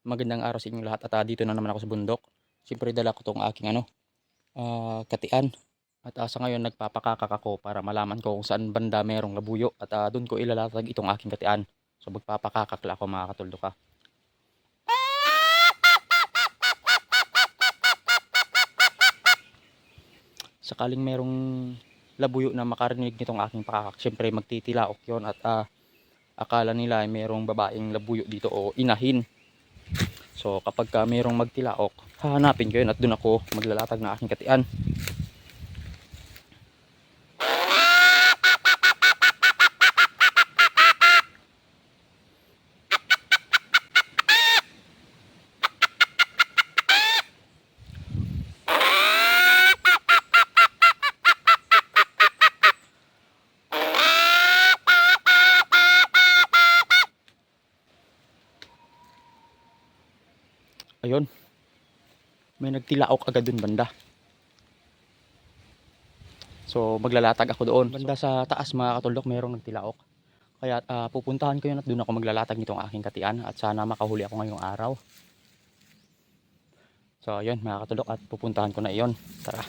Magandang araw sa inyong lahat at ah, dito na naman ako sa bundok. Siyempre dala ko tong aking ano, ah, katian. At ah, sa ngayon nagpapakakak ako para malaman ko kung saan banda merong labuyo at ah, doon ko ilalatag itong aking katian. So magpapakakak lang ako mga katuldo ka. Sakaling merong labuyo na makarinig nitong aking pakakak, siyempre magtitilaok yon at ah, akala nila ay merong babaeng labuyo dito o inahin. So kapag ka merong magtilaok, hahanapin ko yun at doon ako maglalatag ng aking katian. Ayun. May nagtilaok agad dun banda. So maglalatag ako doon. Banda sa taas mga katulok merong nagtilaok. Kaya ah, pupuntahan ko yun at doon ako maglalatag nitong aking katian at sana makahuli ako ngayong araw. So ayun mga katulok at pupuntahan ko na iyon. Tara.